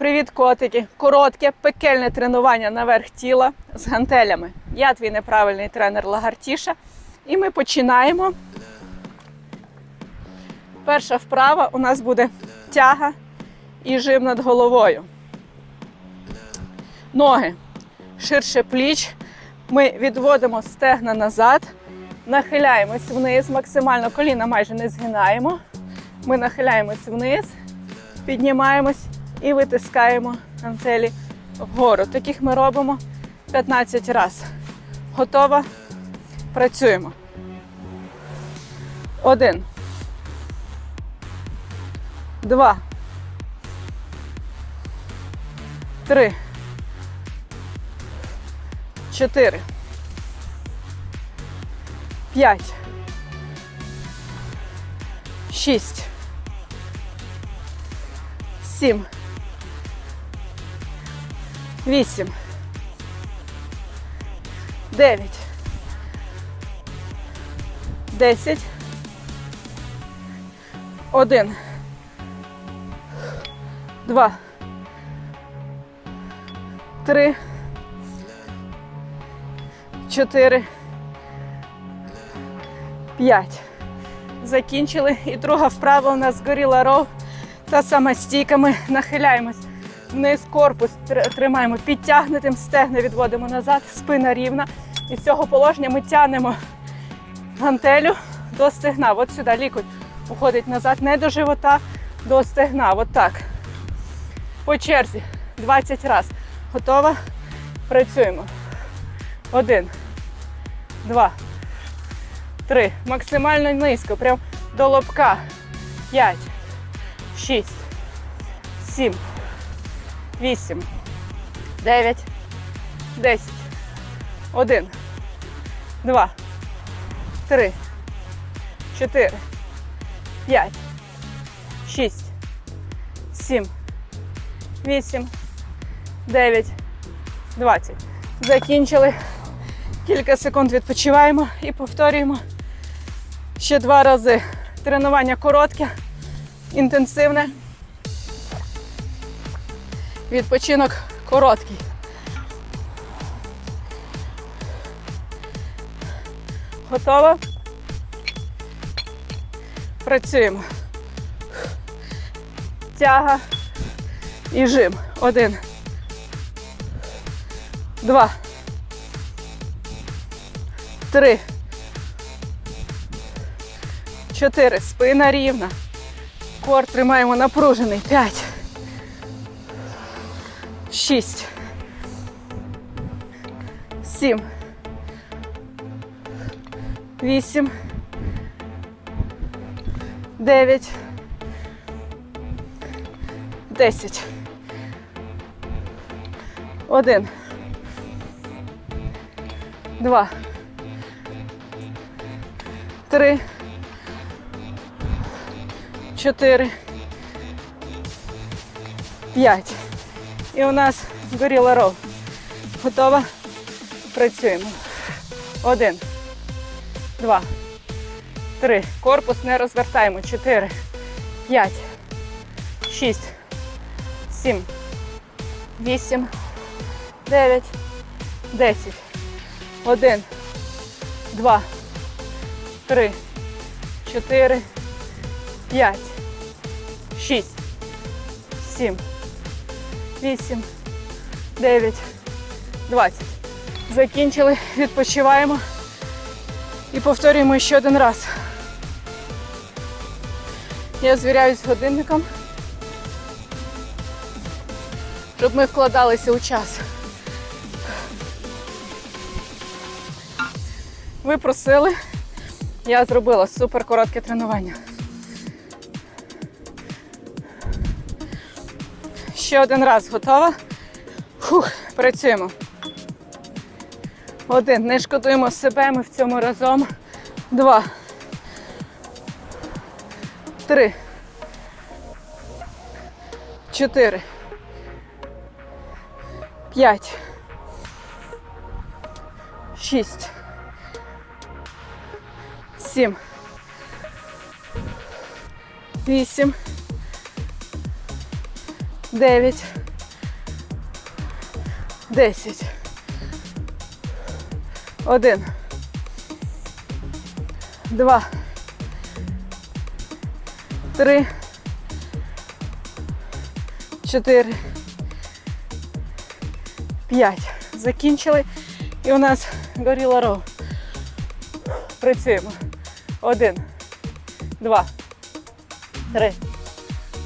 Привіт, котики! Коротке, пекельне тренування наверх тіла з гантелями. Я твій неправильний тренер Лагартіша. І ми починаємо. Перша вправа у нас буде тяга і жим над головою. Ноги ширше пліч. Ми відводимо стегна назад, нахиляємось вниз, максимально коліна майже не згинаємо. Ми нахиляємось вниз, піднімаємось і витискаємо гантелі вгору. Таких ми робимо 15 разів. Готова? Працюємо. Один. Два. Три. Чотири. П'ять. Шість. Сім. Вісім. Дев'ять. Десять. Один. Два. Три. Чотири. П'ять. Закінчили. І друга вправа у нас згоріла ров. Та сама стійка. Ми нахиляємось вниз, корпус тримаємо підтягнутим, стегна відводимо назад, спина рівна. І з цього положення ми тягнемо гантелю до стегна. От сюди лікоть уходить назад, не до живота, до стегна. От так. По черзі. 20 разів. Готова? Працюємо. Один. Два. Три. Максимально низько. Прям до лобка. П'ять. Шість. Сім. Вісім. Дев'ять. Десять. Один. Два. Три. Чотири. П'ять. Шість. Сім. Вісім. Дев'ять. Двадцять. Закінчили. Кілька секунд відпочиваємо і повторюємо ще два рази. Тренування коротке, інтенсивне. Відпочинок короткий. Готова? Працюємо. Тяга і жим. Один. Два. Три. Чотири. Спина рівна. Кор тримаємо напружений. П'ять. Шість. Сім. Вісім. Дев'ять. Десять. Один. Два. Три. Чотири. П'ять. І у нас горіла ров. Готова? Працюємо. Один. Два. Три. Корпус не розвертаємо. Чотири. П'ять. Шість. Сім. Вісім. Дев'ять. Десять. Один. Два. Три. Чотири. П'ять. Шість. Сім. 8, 9, 20. Закінчили, відпочиваємо і повторюємо ще один раз. Я звіряюсь з годинником, щоб ми вкладалися у час. Ви просили, я зробила супер коротке тренування. Ще один раз готова. Фух, працюємо. Один. Не шкодуємо себе, ми в цьому разом. Два. Три. Чотири. П'ять. Шість. Сім. Вісім. Дев'ять, Десять. Один. Два. Три. Чотири. П'ять. Закінчили. І у нас горіла роу. Працюємо. Один. Два. Три.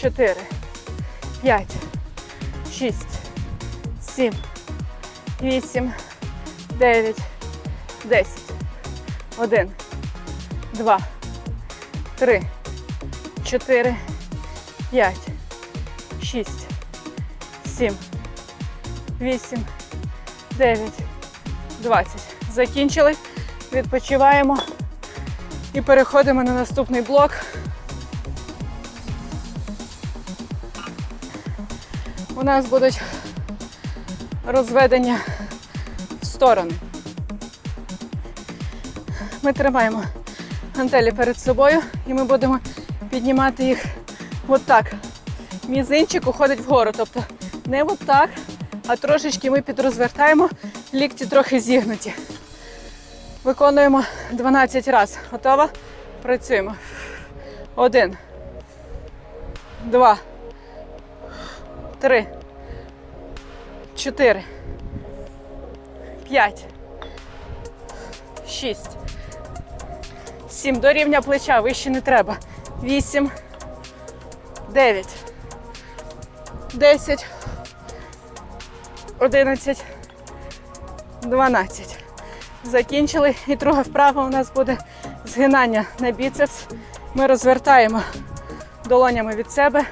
Чотири. П'ять. Шість. Сім. Вісім. Дев'ять. Десять. Один. Два. Три. Чотири. П'ять. Шість. Сім. Вісім. Дев'ять. Двадцять. Закінчили. Відпочиваємо. І переходимо на наступний блок. Нас будуть розведення в сторони. Ми тримаємо гантелі перед собою і ми будемо піднімати їх отак. Мізинчик уходить вгору. Тобто не отак, а трошечки ми підрозвертаємо, лікті трохи зігнуті. Виконуємо 12 разів. Готова? Працюємо. Один. Два. Три. Чотири. П'ять. Шість. Сім. До рівня плеча. Вище не треба. Вісім. Дев'ять. Десять. Одинадцять. Дванадцять. Закінчили. І друга вправа у нас буде згинання на біцепс. Ми розвертаємо долонями від себе,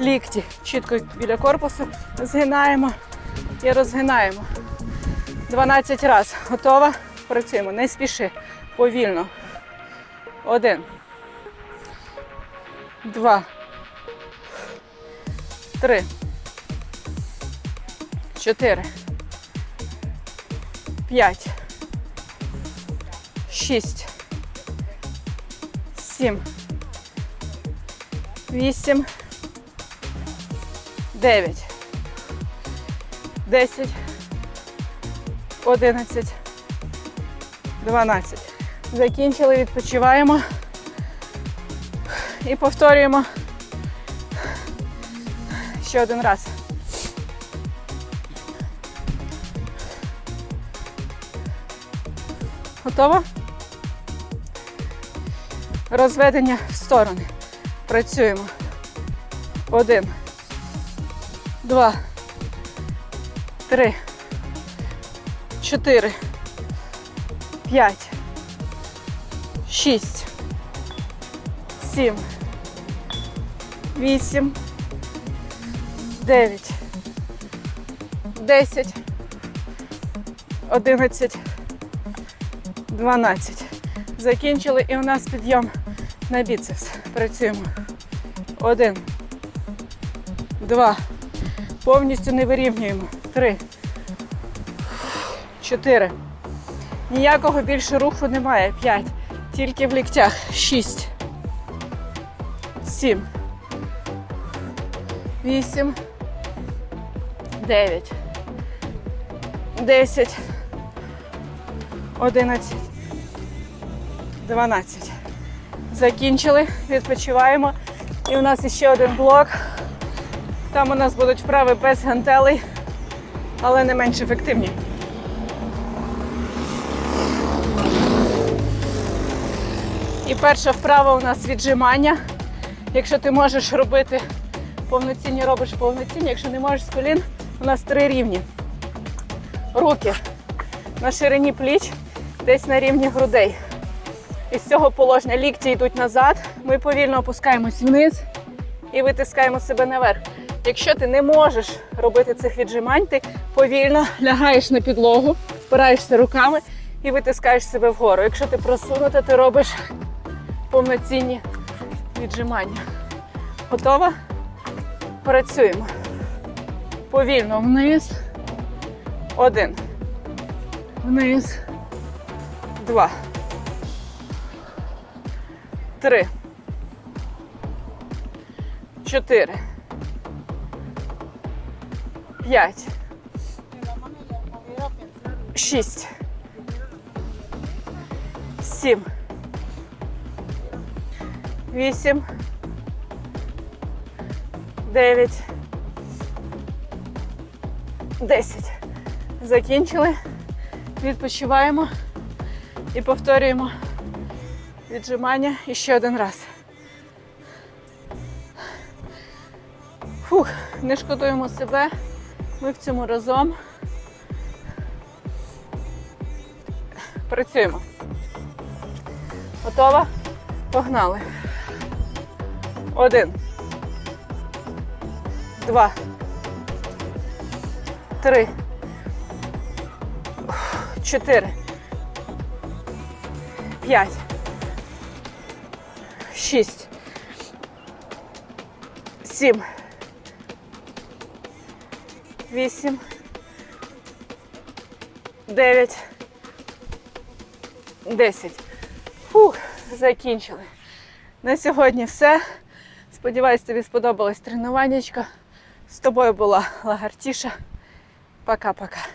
лікті чітко біля корпусу, згинаємо і розгинаємо. 12 разів. Готова? Працюємо. Не спіши. Повільно. Один. Два. Три. Чотири. П'ять. Шість. Сім. Вісім. Дев'ять. Десять. Одинадцять. Дванадцять. Закінчили, відпочиваємо. І повторюємо ще один раз. Готово? Розведення в сторони. Працюємо. Один. Два. Три. Чотири. П'ять. Шість. Сім. Вісім. Дев'ять. Десять. Одинадцять. Дванадцять. Закінчили і у нас підйом на біцепс. Працюємо. Один. Два. Повністю не вирівнюємо. Три. Чотири. Ніякого більше руху немає. П'ять. Тільки в ліктях. Шість. Сім. Вісім. Дев'ять. Десять. Одинадцять. 12. Закінчили, відпочиваємо. І у нас ще один блок. Там у нас будуть вправи без гантелей, але не менш ефективні. І перша вправа у нас віджимання. Якщо ти можеш робити повноцінні, робиш повноцінні. Якщо не можеш з колін, у нас три рівні. Руки на ширині пліч, десь на рівні грудей. Із цього положення лікті йдуть назад. Ми повільно опускаємось вниз і витискаємо себе наверх. Якщо ти не можеш робити цих віджимань, ти повільно лягаєш на підлогу, впираєшся руками і витискаєш себе вгору. Якщо ти просунута, ти робиш повноцінні віджимання. Готова? Працюємо. Повільно вниз. Один. Вниз. Два. Три. Чотири. П'ять. шість, сім, вісім, дев'ять, десять. Закінчили. Відпочиваємо і повторюємо віджимання і ще один раз. Фух, не шкодуємо себе. Ми в цьому разом. Працюємо. Готова? Погнали. Один. Два. Три. Чотири. П'ять. Шість. Сім. Вісім. Дев'ять. Десять. Фух, закінчили. На сьогодні все. Сподіваюсь, тобі сподобалось тренуваннячко. З тобою була Лагартіша. Пока-пока.